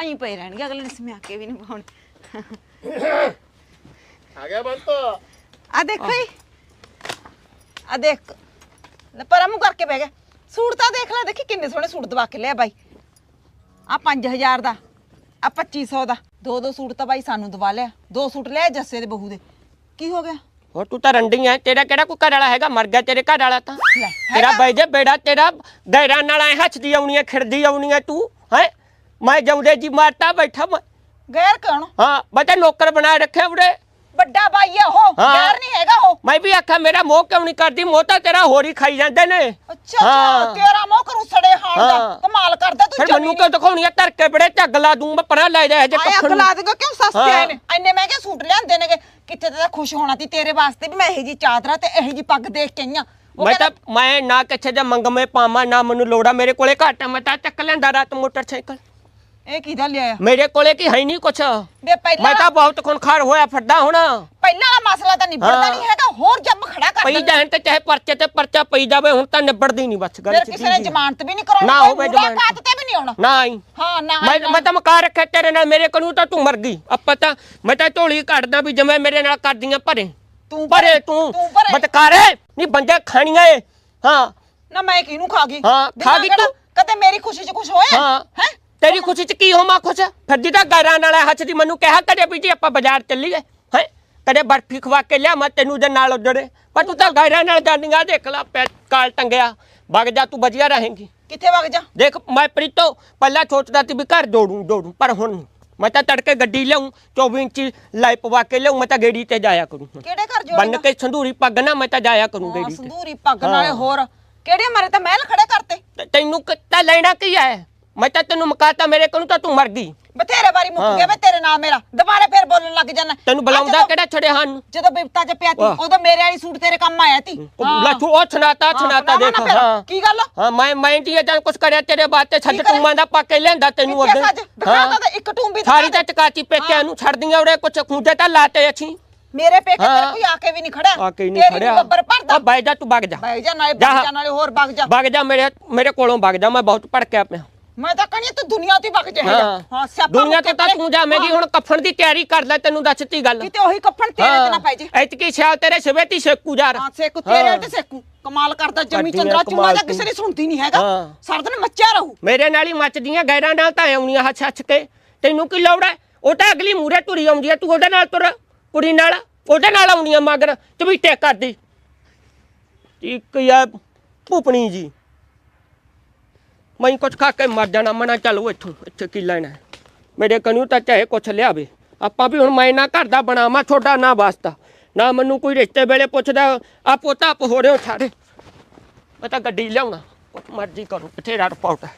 ਅਹੀਂ ਪਏ ਰਹਿਣਗੇ ਅਗਲੇ ਨੇ ਸਮਿਆ ਕੇ ਵੀ ਨਹੀਂ ਪਾਉਣ। ਆ ਗਿਆ ਬੰਤ। ਆ ਦੇਖੋ ਜੀ। ਆ ਦੇਖ। ਲੈ ਪਰਾਂ ਮੂੰਹ ਕਰਕੇ ਬਹਿ ਗਿਆ। ਸੂਟ ਤਾਂ ਦੇਖ ਲੈ ਦੇਖੀ ਕਿੰਨੇ ਸੋਹਣੇ ਸੂਟ ਦਵਾ ਕੇ ਲਿਆ ਬਾਈ। ਆ 5000 ਦਾ ਆ 2500 ਦਾ। ਦੋ ਦੋ ਸੂਟ ਤਾਂ ਬਾਈ ਸਾਨੂੰ ਦਵਾ ਲਿਆ। ਦੋ ਸੂਟ ਲਿਆ ਜੱਸੇ ਦੇ ਬਹੂ ਦੇ। ਕੀ ਹੋ ਗਿਆ? ਹੋਰ ਤੂੰ ਤਾਂ ਰੰਡੀ ਐ। ਤੇਰਾ ਕਿਹੜਾ ਕੋਈ ਘਰ ਵਾਲਾ ਹੈਗਾ? ਮਰ ਗਿਆ ਤੇਰੇ ਘਰ ਵਾਲਾ ਤਾਂ। ਲੈ ਤੇਰਾ? ਬਾਈ ਜੇ ਬੇੜਾ ਤੇਰਾ ਗੈਰਾਂ ਨਾਲ ਐ ਹੱਸਦੀ ਆਉਣੀ ਐ ਖਿੜਦੀ ਆਉਣੀ ਐ ਤੂੰ ਹੈ? ਮੈਂ ਜਮਦੇ ਜੀ ਮਾਰਤਾ ਬੈਠਾ ਮੈਂ। ਗੈਰ ਕੌਣ? ਹਾਂ ਮੈਂ ਤਾਂ ਨੌਕਰ ਬਣਾਏ ਰੱਖਿਆ ਉਰੇ। ਵੱਡਾ ਬਾਈ ਆ ਉਹ ਹਾਂ। ਗੈਰ ਨਹੀਂ ਹੈਗਾ ਉਹ। ਮੈਂ ਵੀ ਆਖਿਆ ਮੇਰਾ ਮੋਹ ਕਿਉਂ ਨਹੀਂ ਕਰਦੀ? ਮੋਹ ਤਾਂ ਤੇਰਾ ਹੋਰ ਹੀ ਖਾਈ ਜਾਂਦੇ ਨੇ। ਅੱਛਾ ਅੱਛਾ ਹਾਂ। ਤੇਰਾ ਮੋਹ ਕਰੂ ਸੜੇ ਹਾਲ ਦਾ। ਹਾਂ। ਕਮਾਲ ਕਰਦਾ ਤੂੰ ਫਿਰ ਮੈਨੂੰ ਕਿਉਂ ਦਿਖਾਉਣੀ ਐ ਧਰ ਕੇ ਬੜੇ ਝੱਗ ਲਾ ਦੂੰ ਮੈਂ ਪਰਾਂ ਲੈ ਜਾ ਜੇ ਆਇਆ ਕੱਖਣ ਖਲਾ ਦੇਗਾ ਕਿਉਂ ਸਸਤੇ। ਆਏ ਨੇ? ਇੰਨੇ ਮਹਿੰਗੇ ਸੂਟ ਲਿਆਂਦੇ ਨੇਗੇ। ਕਿੱਥੇ ਤਾਂ ਖੁਸ਼ ਹੋਣਾ ਤੀ ਤੇਰੇ ਵਾਸਤੇ ਵੀ ਮੈਂ ਇਹੋ ਜੀ ਚਾਦਰਾ ਤੇ ਇਹੋ ਜੀ ਪੱਗ ਦੇਖ ਕੇ ਆਈਆਂ ਮੈਂ ਤਾਂ ਮੈਂ ਨਾ ਕਿੱਥੇ ਦੇ ਮੰਗਮੇ ਪਾਵਾਂ ਨਾ ਮੈਨੂੰ ਲੋੜਾ ਮੇਰੇ ਕੋਲੇ ਘੱਟ ਮੈਂ ਤਾਂ ਚੱਕ ਲੈਂਦਾ ਰਾਤ ਮੋਟਰਸਾਈਕਲ। ਇਹ ਕਿਹਦਾ ਲਿਆਇਆ ਮੇਰੇ ਕੋਲੇ ਕੀ ਹੈ ਨਹੀਂ ਕੁਛ? ਵੇ ਪਹਿਲਾਂ ਮੈਂ ਤਾਂ ਬਹੁਤ ਖੁਨਖਾਰ ਹੋਇਆ ਫਿਰਦਾ ਹੁਣ। ਪਹਿਲਾਂ ਵਾਲਾ ਮਸਲਾ ਤਾਂ ਨਿਬੜਦਾ ਹਾਂ। ਨਹੀਂ ਹੈਗਾ ਹੋਰ ਜੰਮ ਖੜਾ ਕਰ ਪਈ ਦਿੰਦਾ। ਜਾਣ ਤੇ ਚਾਹੇ ਪਰਚੇ ਤੇ ਪਰਚਾ ਪਈ ਜਾਵੇ ਹੁਣ ਤਾਂ ਨਿਬੜਦੀ ਨਹੀਂ ਬਸ ਗੱਲ ਫਿਰ ਸਿੱਧੀ ਕਿਸੇ ਨੇ ਜੀ। ਜ਼ਮਾਨਤ ਵੀ ਨਹੀਂ ਕਰਾਉਣੀ ਨਾ ਕੋਈ ਹੋਵੇ ਮੁਲਾਕਾਤ ਜ਼ਮਾਨਤ। ਤੇ ਵੀ ਨਹੀਂ ਆਉਣਾ। ਨਾ ਆਈ ਹਾਂ ਨਾ ਮੈਂ ਨਾ। ਮੈਂ ਤਾਂ ਮਕਾ ਰੱਖਿਆ ਤੇਰੇ ਨਾਲ ਮੇਰੇ ਕੋਲ ਤਾਂ ਤੂੰ ਮਰ ਗਈ। ਆਪਾਂ ਤਾਂ ਮੈਂ ਤਾਂ ਢੋਲੀ ਕੱਢਦਾ ਵੀ ਜਿਵੇਂ ਮੇਰੇ ਨਾਲ ਕਰਦੀਆਂ ਭਰੇ। ਤੂੰ ਭਰੇ ਤੂੰ। ਤੂੰ ਭਰੇ। ਬਤਕਾਰੇ ਨਹੀਂ ਬੰਦੇ ਖਾਣੀਆਂ ਏ। ਹਾਂ। ਨਾ ਮੈਂ ਕਿਹਨੂੰ ਖਾ ਗਈ? ਹਾਂ, ਬਿਨਾਂ ਖਾ ਗਈ ਕਿਹੜਾ- ਤੂੰ। ਕਦੇ ਮੇਰੀ ਖੁਸ਼ੀ 'ਚ ਕੁਝ ਹੋਇਆ? ਹਾਂ। ਹੈ? ਤੇਰੀ ਖੁਸ਼ੀ ਚ ਕੀ ਹੋਵਾਂ ਖੁਸ਼? ਫਿਰਦੀ ਤਾਂ ਗਾਰਾਂ ਨਾਲ ਹੱਥ ਦੀ ਮੈਨੂੰ ਕਿਹਾ ਕਦੇ ਵੀ ਜੀ ਆਪਾਂ ਬਾਜ਼ਾਰ ਚੱਲੀਏ ਹੈ? ਕਦੇ ਬਰਫੀ ਖਵਾ ਕੇ ਲਿਆ ਮੈਂ ਤੈਨੂੰ ਦੇ ਨਾਲ ਉਜੜੇ। ਪਰ ਤੂੰ ਤਾਂ ਗਾਰਾਂ ਨਾਲ ਜਾਂਦੀਆਂ ਦੇਖ ਲੈ ਪੈ ਕਾਲ ਟੰਗਿਆ। ਵਗ ਜਾ ਤੂੰ ਵਧੀਆ ਰਹੇਂਗੀ। ਕਿੱਥੇ ਵਗ ਜਾ? ਦੇਖ ਮੈਂ ਪ੍ਰੀਤੋ ਪਹਿਲਾਂ ਸੋਚਦਾ ਸੀ ਵੀ ਘਰ ਜੋੜੂ ਜੋੜੂ ਪਰ ਹੁਣ ਨਹੀਂ। ਮੈਂ ਤਾਂ ਤੜਕੇ ਗੱਡੀ ਲਿਆਉਂ 24 ਇੰਚੀ ਲਾਈ ਪਵਾ ਕੇ ਲਿਆਉਂ ਮੈਂ ਤਾਂ ਗੇੜੀ ਤੇ ਜਾਇਆ ਕਰੂੰ ਹੁਣ। ਕਿਹੜੇ ਘਰ ਬੰਨ ਜੋੜੇਗਾ ਕੇ ਸੰਧੂਰੀ ਪੱਗ ਨਾ ਮੈਂ ਤਾਂ ਜਾਇਆ ਕਰੂੰ ਗੇੜੀ ਤੇ। ਸੰਧੂਰੀ ਪੱਗ। ਨਾਲੇ ਹੋਰ। ਕਿਹੜੇ ਮਾਰੇ ਤਾਂ ਮਹਿਲ ਖੜੇ ਕਰਤੇ? ਤੇ ਤੈਨੂੰ ਕਿੱਤਾ ਲੈਣਾ ਕੀ ਹੈ ਮੈਂ ਤਾਂ ਤੈਨੂੰ ਮਕਾਤਾ ਮੇਰੇ ਕੋਲ ਤਾਂ ਤੂੰ ਮਰ ਗਈ। ਬਥੇਰੇ ਵਾਰੀ ਮੁੱਕ ਹਾਂ। ਗਿਆ ਵੇ ਤੇਰੇ ਨਾਲ ਮੇਰਾ। ਦੁਬਾਰੇ ਫੇਰ ਬੋਲਣ ਲੱਗ ਜਾਣਾ ਤੈਨੂੰ ਬੁਲਾਉਂਦਾ ਕਿਹੜਾ ਛੜਿਆ ਹਨ? ਜਦੋਂ ਬਿਪਤਾ ਚ ਪਿਆ ਤੀ। ਉਦੋਂ ਮੇਰੇ ਵਾਲੀ ਸੂਟ ਤੇਰੇ ਕੰਮ ਆਇਆ ਤੀ। ਲੈ ਤੂੰ ਉਹ ਹਾਂ, ਸੁਣਾਤਾ ਸੁਣਾਵਾਂ ਦੇਖ। ਹਾਂ। ਕੀ ਗੱਲ? ਹਾਂ ਮੈਂ ਮੈਂ ਦੀ ਜਾਂ ਕੁਛ ਕਰਿਆ ਤੇਰੇ ਬਾਤੇ ਛੱਡ ਕੀ ਕਰਿਆ? ਟੂਮਾਂ ਦਾ ਪਾ ਕੇ ਲਿਆਂਦਾ ਤੈਨੂੰ ਉਹਦੇ ਤਾਂ ਇੱਕ ਟੂੰਬੀ ਦਿਖਾ ਸਾਰੀ। ਤਾਂ ਚਕਾਤੀ ਪੇਕਿਆਂ ਨੂੰ ਛੱਡਦੀਆਂ ਉਹਦੇ ਕੁਛ ਖੁੰਡੇ ਤਾਂ ਲਾਤੇ ਅਸੀਂ। ਮੇਰੇ ਪੇਕੇ ਹਾਂ। ਕੋਈ ਆ ਕੇ ਵੀ ਨਹੀਂ ਖੜਿਆ। ਆ ਕੇ ਨਹੀਂ ਖੜਿਆ। ਬੱਬਰ ਭਰਦਾ। ਆ ਬਾਈ ਜਾ ਤੂੰ ਵਗ ਜਾ। ਬਹਿ ਜਾ ਨਾਲੇ। ਬਹਿ ਜਾ ਨਾਲੇ ਹੋਰ ਵਗ ਜਾ। ਵਗ ਜਾ ਮੇਰੇ ਮੇਰੇ ਕੋਲੋਂ ਵਗ ਜਾ ਮੈਂ ਬਹੁਤ ਭੜਕਿਆ ਪਿਆ। ਮੈਂ ਤਾਂ ਕਹਿੰਦੀ ਤੂੰ ਦੁਨੀਆ ਤੋਂ ਹੀ ਵਗ ਜਾ ਹਾਂ। ਹਾਂ ਸਿਆਪਾ ਦੁਨੀਆ ਤੋਂ ਤਾਂ। ਤੂੰ ਜਾਵੇਂਗੀ ਹੁਣ ਕਫਨ ਦੀ ਤਿਆਰੀ ਕਰ ਲੈ ਤੈਨੂੰ ਦੱਸਤੀ ਗੱਲ। ਕਿਤੇ ਉਹੀ ਕੱਫਣ ਤੇਰੇ ਤੇ ਨਾ ਪੈ ਜੇ। ਐਤਕੀ ਸਿਆਲ ਤੇਰੇ ਸਵੇਤੀ ਸੇਕੂ ਯਾਰ। ਹਾਂ ਸੇਕੂ ਤੇਰੇ ਤੇ ਸੇਕੂ। ਕਮਾਲ ਕਰਦਾ ਜਮੀ ਚੰਦਰਾ ਚੁੰਮਾ ਕਮਾਲ ਦਾ। ਕਿਸੇ ਨੇ ਸੁਣਦੀ ਨਹੀਂ ਹੈਗਾ। ਹਾਂ। ਸਾਰਾ ਦਿਨ ਮੱਚਿਆ ਰਹੂ। ਮੇਰੇ ਨਾਲ ਹੀ ਮੱਚਦੀਆਂ ਗੈਰਾਂ ਨਾਲ ਤਾਂ ਆਉਣੀਆਂ ਹੱਛ ਹੱਛ ਕੇ। ਤੈਨੂੰ ਕੀ ਲੋੜ ਹੈ ਉਹ ਤਾਂ ਅਗਲੀ ਮੂਰੇ ਤੁਰੀ ਆਉਂਦੀ ਹੈ ਤੂੰ ਉਹਦੇ ਨਾਲ ਤੁਰ। ਕੁੜੀ ਨਾਲ ਉਹਦੇ ਨਾਲ ਆਉਣੀਆਂ ਮਗਰ। ਚਵੀਟੇ ਕਰਦੀ। ਇੱਕ ਯਾ ਭੁਪਣੀ ਜੀ। ਮੈਂ ਕੁਛ ਖਾ ਕੇ ਮਰ ਜਾਣਾ ਮਨਾ ਚੱਲੋ ਇੱਥੋਂ, ਇੱਥੇ ਕੀ ਲੈਣਾ ਮੇਰੇ ਕਨੂ ਤਾਂ ਚਾਹੇ ਕੁਛ ਲਿਆਵੇ। ਆਪਾਂ ਵੀ ਹੁਣ ਮੈਂ ਨਾ ਘਰ ਦਾ ਬਣਾਵਾਂ ਛੋਟਾ ਨਾ ਵਾਸਤਾ। ਨਾ ਮੈਨੂੰ ਕੋਈ ਰਿਸ਼ਤੇ ਵੇਲੇ ਪੁੱਛਦਾ, ਆ ਪੋਤਾ ਆਪ ਹੋ ਰਹੇ ਹੋ ਸਾਰੇ। ਮੈਂ ਤਾਂ ਗੱਡੀ ਲਿਆਉਣਾ ਮਰਜ਼ੀ ਕਰੋ, ਬਥੇਰਾ ਰਿਪੋਰਟ ਹੈ।